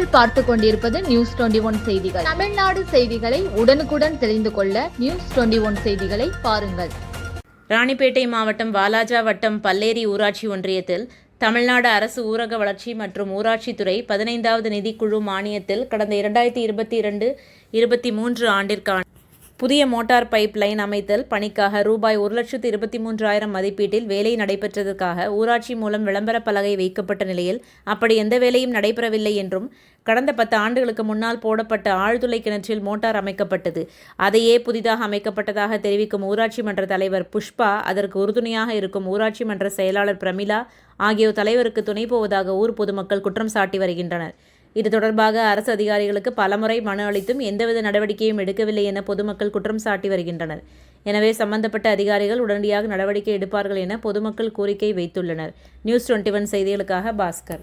நீங்கள் பார்த்து கொண்டிருப்பது நியூஸ் டுவெண்டி ஒன் செய்திகள். தமிழ்நாடு செய்திகளை உடனுக்குடன் தெரிந்து கொள்ள நியூஸ் டுவெண்டி ஒன் செய்திகளை பாருங்கள். ராணிப்பேட்டை மாவட்டம் வாலாஜா வட்டம் பல்லேரி ஊராட்சி ஒன்றியத்தில் தமிழ்நாடு அரசு ஊரக வளர்ச்சி மற்றும் ஊராட்சித்துறை பதினைந்தாவது நிதிக்குழு மானியத்தில் கடந்த இரண்டாயிரத்தி இருபத்தி இரண்டு இருபத்தி மூன்று ஆண்டிற்கான புதிய மோட்டார் பைப் லைன் அமைத்தல் பணிக்காக ரூபாய் ஒரு லட்சத்து இருபத்தி மூன்றாயிரம் மதிப்பீட்டில் வேலை நடைபெற்றதற்காக ஊராட்சி மூலம் விளம்பரப் பலகை வைக்கப்பட்ட நிலையில் அப்படி எந்த வேலையும் நடைபெறவில்லை என்றும் கடந்த பத்து ஆண்டுகளுக்கு முன்னால் போடப்பட்ட ஆழ்துளை கிணற்றில் மோட்டார் அமைக்கப்பட்டது. அதையே புதிதாக அமைக்கப்பட்டதாக தெரிவிக்கும் ஊராட்சி மன்ற தலைவர் புஷ்பா அதற்கு உறுதுணையாக இருக்கும் ஊராட்சி மன்ற செயலாளர் பிரமிளா ஆகியோர் தலைவருக்கு துணை போவதாக ஊர் பொதுமக்கள் குற்றம் சாட்டி வருகின்றனர். இது தொடர்பாக அரசு அதிகாரிகளுக்கு பலமுறை மனு அளித்தும் எந்தவித நடவடிக்கையும் எடுக்கவில்லை என பொதுமக்கள் குற்றம் சாட்டி வருகின்றனர். எனவே சம்பந்தப்பட்ட அதிகாரிகள் உடனடியாக நடவடிக்கை எடுப்பார்கள் என பொதுமக்கள் கோரிக்கை வைத்துள்ளனர். நியூஸ் டுவெண்ட்டி ஒன் செய்திகளுக்காக பாஸ்கர்.